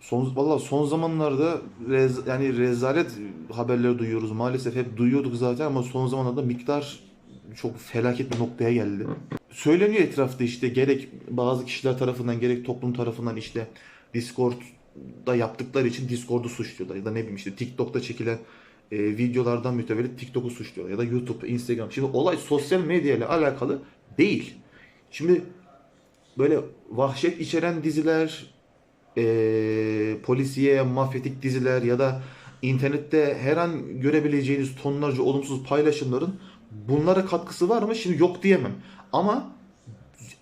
Son valla son zamanlarda rez, yani rezalet haberleri duyuyoruz. Maalesef hep duyuyorduk zaten ama son zamanlarda miktar çok felaket bir noktaya geldi. Söyleniyor etrafta işte gerek bazı kişiler tarafından gerek toplum tarafından işte Discord'da yaptıkları için Discord'u suçluyorlar ya da ne bileyim işte TikTok'ta çekilen e, videolardan mütevellit TikTok'u suçluyorlar ya da YouTube, Instagram. Şimdi olay sosyal medya ile alakalı değil. Şimdi böyle vahşet içeren diziler, e, polisiye, mafyatik diziler ya da internette her an görebileceğiniz tonlarca olumsuz paylaşımların bunlara katkısı var mı? Şimdi yok diyemem. Ama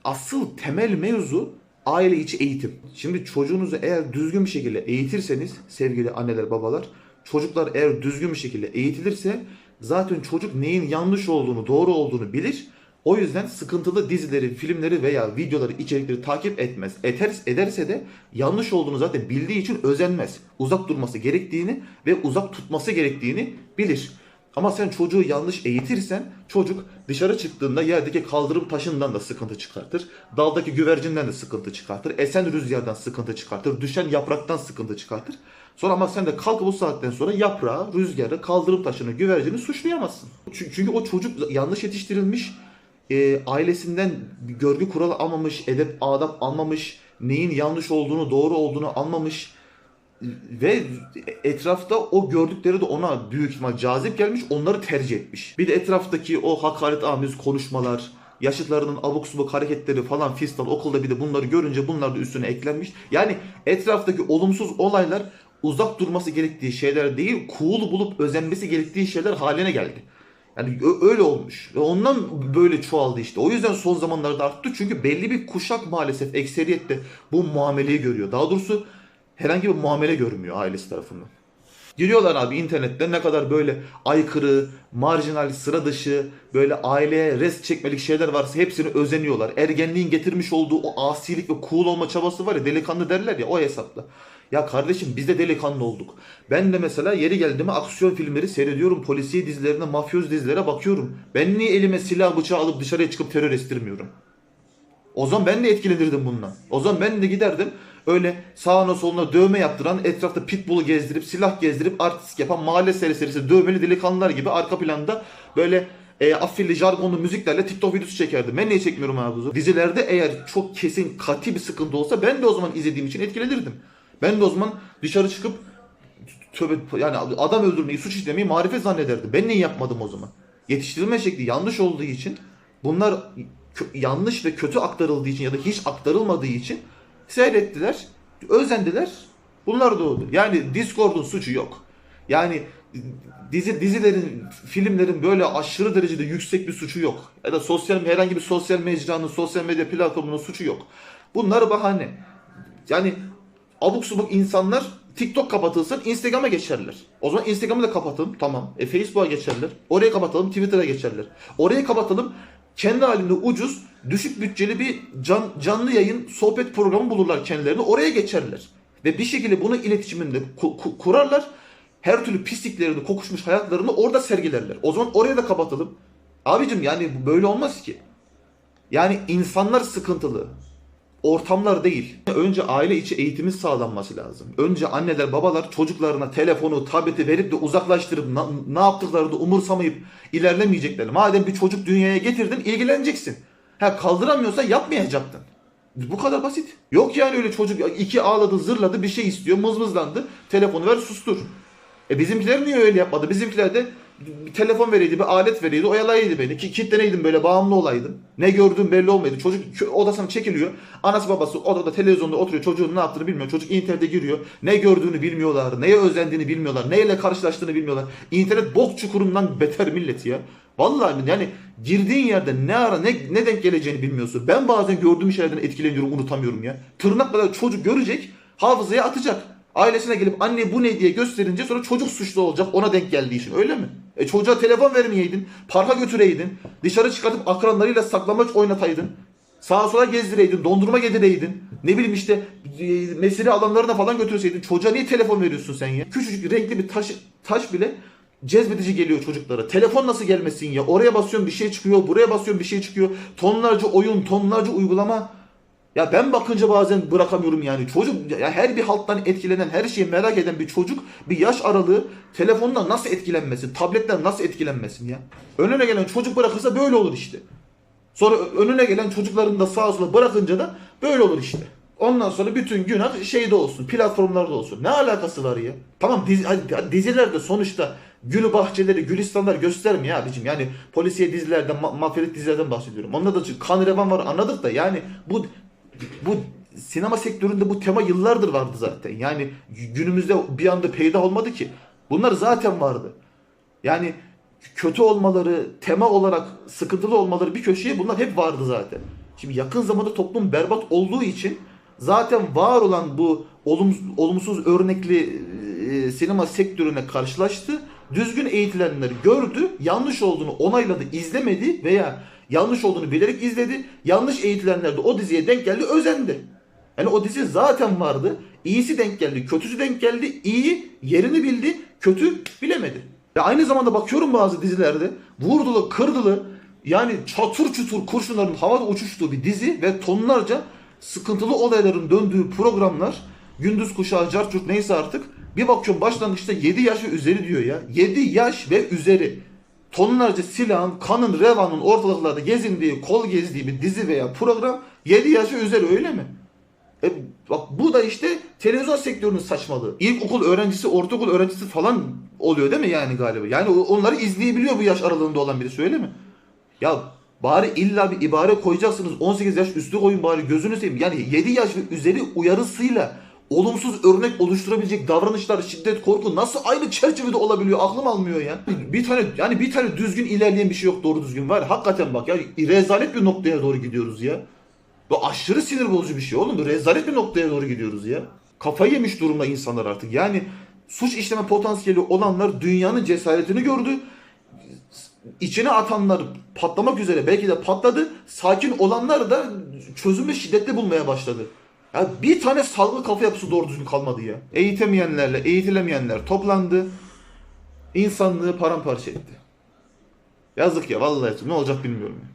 asıl temel mevzu aile içi eğitim. Şimdi çocuğunuzu eğer düzgün bir şekilde eğitirseniz sevgili anneler babalar çocuklar eğer düzgün bir şekilde eğitilirse zaten çocuk neyin yanlış olduğunu doğru olduğunu bilir. O yüzden sıkıntılı dizileri, filmleri veya videoları, içerikleri takip etmez. Eter, ederse de yanlış olduğunu zaten bildiği için özenmez. Uzak durması gerektiğini ve uzak tutması gerektiğini bilir. Ama sen çocuğu yanlış eğitirsen çocuk dışarı çıktığında yerdeki kaldırım taşından da sıkıntı çıkartır. Daldaki güvercinden de sıkıntı çıkartır. Esen rüzgardan sıkıntı çıkartır. Düşen yapraktan sıkıntı çıkartır. Sonra ama sen de kalkıp bu saatten sonra yaprağı, rüzgarı, kaldırım taşını, güvercini suçlayamazsın. Çünkü o çocuk yanlış yetiştirilmiş, e, ailesinden görgü kuralı almamış, edep, adap almamış, neyin yanlış olduğunu, doğru olduğunu anlamış ve etrafta o gördükleri de ona büyük ihtimal cazip gelmiş, onları tercih etmiş. Bir de etraftaki o hakaret amiz konuşmalar, yaşıtlarının abuk subuk hareketleri falan fistan okulda bir de bunları görünce bunlar da üstüne eklenmiş. Yani etraftaki olumsuz olaylar uzak durması gerektiği şeyler değil, cool bulup özenmesi gerektiği şeyler haline geldi. Yani öyle olmuş. Ve ondan böyle çoğaldı işte. O yüzden son zamanlarda arttı. Çünkü belli bir kuşak maalesef ekseriyette bu muameleyi görüyor. Daha doğrusu herhangi bir muamele görmüyor ailesi tarafından. Giriyorlar abi internette ne kadar böyle aykırı, marjinal, sıra dışı, böyle aileye res çekmelik şeyler varsa hepsini özeniyorlar. Ergenliğin getirmiş olduğu o asilik ve cool olma çabası var ya delikanlı derler ya o hesapla. Ya kardeşim biz de delikanlı olduk. Ben de mesela yeri geldi mi aksiyon filmleri seyrediyorum. Polisiye dizilerine, mafyoz dizilere bakıyorum. Ben niye elime silah bıçağı alıp dışarıya çıkıp terör estirmiyorum? O zaman ben de etkilenirdim bundan. O zaman ben de giderdim öyle sağına soluna dövme yaptıran, etrafta pitbull'u gezdirip, silah gezdirip artist yapan mahalle serisi dövmeli delikanlılar gibi arka planda böyle e, afilli jargonlu müziklerle TikTok videosu çekerdim. Ben niye çekmiyorum abi bunu? Dizilerde eğer çok kesin kati bir sıkıntı olsa ben de o zaman izlediğim için etkilenirdim. Ben de o zaman dışarı çıkıp tövbe yani adam öldürmeyi, suç işlemeyi marifet zannederdim. Ben niye yapmadım o zaman? Yetiştirilme şekli yanlış olduğu için bunlar yanlış ve kötü aktarıldığı için ya da hiç aktarılmadığı için seyrettiler, özendiler. Bunlar doğdu. Yani Discord'un suçu yok. Yani dizi dizilerin, filmlerin böyle aşırı derecede yüksek bir suçu yok. Ya da sosyal herhangi bir sosyal mecranın, sosyal medya platformunun suçu yok. Bunlar bahane. Yani abuk subuk insanlar TikTok kapatılsın Instagram'a geçerler. O zaman Instagram'ı da kapatalım tamam. E Facebook'a geçerler. Oraya kapatalım Twitter'a geçerler. Orayı kapatalım kendi halinde ucuz düşük bütçeli bir can, canlı yayın sohbet programı bulurlar kendilerine oraya geçerler. Ve bir şekilde bunu iletişiminde ku- ku- kurarlar. Her türlü pisliklerini, kokuşmuş hayatlarını orada sergilerler. O zaman oraya da kapatalım. Abicim yani böyle olmaz ki. Yani insanlar sıkıntılı ortamlar değil. Önce aile içi eğitimin sağlanması lazım. Önce anneler babalar çocuklarına telefonu, tableti verip de uzaklaştırıp na- ne yaptıklarını umursamayıp ilerlemeyecekler. Madem bir çocuk dünyaya getirdin ilgileneceksin. Ha kaldıramıyorsa yapmayacaktın. Bu kadar basit. Yok yani öyle çocuk iki ağladı zırladı bir şey istiyor mızmızlandı. Telefonu ver sustur. E bizimkiler niye öyle yapmadı? Bizimkiler de bir telefon vereydi, bir alet vereydi, oyalaydı beni. Ki kitleneydim böyle bağımlı olaydım. Ne gördüğüm belli olmaydı. Çocuk odasına çekiliyor. Anası babası odada televizyonda oturuyor. Çocuğun ne yaptığını bilmiyor. Çocuk internete giriyor. Ne gördüğünü bilmiyorlar. Neye özendiğini bilmiyorlar. Neyle karşılaştığını bilmiyorlar. İnternet bok çukurundan beter millet ya. Vallahi yani girdiğin yerde ne ara ne, ne denk geleceğini bilmiyorsun. Ben bazen gördüğüm şeylerden etkileniyorum, unutamıyorum ya. Tırnak kadar çocuk görecek, hafızaya atacak. Ailesine gelip anne bu ne diye gösterince sonra çocuk suçlu olacak ona denk geldiği için öyle mi? E çocuğa telefon vermeyeydin, parka götüreydin, dışarı çıkartıp akranlarıyla saklamaç oynataydın. Sağa sola gezdireydin, dondurma yedireydin. Ne bileyim işte e, mesire alanlarına falan götürseydin. Çocuğa niye telefon veriyorsun sen ya? Küçücük renkli bir taş, taş bile cezbedici geliyor çocuklara. Telefon nasıl gelmesin ya? Oraya basıyorum bir şey çıkıyor, buraya basıyorum bir şey çıkıyor. Tonlarca oyun, tonlarca uygulama. Ya ben bakınca bazen bırakamıyorum yani. Çocuk ya her bir halttan etkilenen, her şeyi merak eden bir çocuk bir yaş aralığı telefondan nasıl etkilenmesin, tabletten nasıl etkilenmesin ya. Önüne gelen çocuk bırakırsa böyle olur işte. Sonra önüne gelen çocukların da sağa sola bırakınca da böyle olur işte. Ondan sonra bütün günah şeyde olsun, platformlarda olsun. Ne alakası var ya? Tamam dizi, dizilerde sonuçta gül bahçeleri, gülistanlar göstermiyor abicim. Yani polisiye dizilerden, ma- mafyatik dizilerden bahsediyorum. Onda da kan revan var anladık da yani bu bu sinema sektöründe bu tema yıllardır vardı zaten. Yani günümüzde bir anda peydah olmadı ki. Bunlar zaten vardı. Yani kötü olmaları, tema olarak sıkıntılı olmaları bir köşeye bunlar hep vardı zaten. Şimdi yakın zamanda toplum berbat olduğu için zaten var olan bu olum, olumsuz örnekli e, sinema sektörüne karşılaştı. Düzgün eğitilenleri gördü, yanlış olduğunu onayladı, izlemedi veya yanlış olduğunu bilerek izledi. Yanlış eğitilenler de o diziye denk geldi, özendi. Yani o dizi zaten vardı. İyisi denk geldi, kötüsü denk geldi. İyi yerini bildi, kötü bilemedi. Ya aynı zamanda bakıyorum bazı dizilerde vurdulu, kırdılı yani çatır çutur kurşunların havada uçuştuğu bir dizi ve tonlarca sıkıntılı olayların döndüğü programlar gündüz kuşağı, carçurt neyse artık bir bakıyorum başlangıçta 7 yaş ve üzeri diyor ya. 7 yaş ve üzeri. Tonlarca silahın, kanın, revanın ortalıklarda gezindiği, kol gezdiği bir dizi veya program 7 yaş ve üzeri öyle mi? E, bak bu da işte televizyon sektörünün saçmalığı. İlkokul öğrencisi, ortaokul öğrencisi falan oluyor değil mi yani galiba? Yani onları izleyebiliyor bu yaş aralığında olan birisi öyle mi? Ya bari illa bir ibare koyacaksınız. 18 yaş üstü koyun bari gözünü seveyim. Yani 7 yaş ve üzeri uyarısıyla olumsuz örnek oluşturabilecek davranışlar, şiddet, korku nasıl aynı çerçevede olabiliyor? Aklım almıyor ya. Bir tane yani bir tane düzgün ilerleyen bir şey yok doğru düzgün var. Hakikaten bak ya rezalet bir noktaya doğru gidiyoruz ya. Bu aşırı sinir bozucu bir şey oğlum. Rezalet bir noktaya doğru gidiyoruz ya. Kafayı yemiş durumda insanlar artık. Yani suç işleme potansiyeli olanlar dünyanın cesaretini gördü. İçine atanlar patlamak üzere belki de patladı. Sakin olanlar da çözümü şiddetli bulmaya başladı. Ya bir tane salgı kafa yapısı doğru düzgün kalmadı ya. Eğitemeyenlerle eğitilemeyenler toplandı. İnsanlığı paramparça etti. Yazık ya vallahi ne olacak bilmiyorum.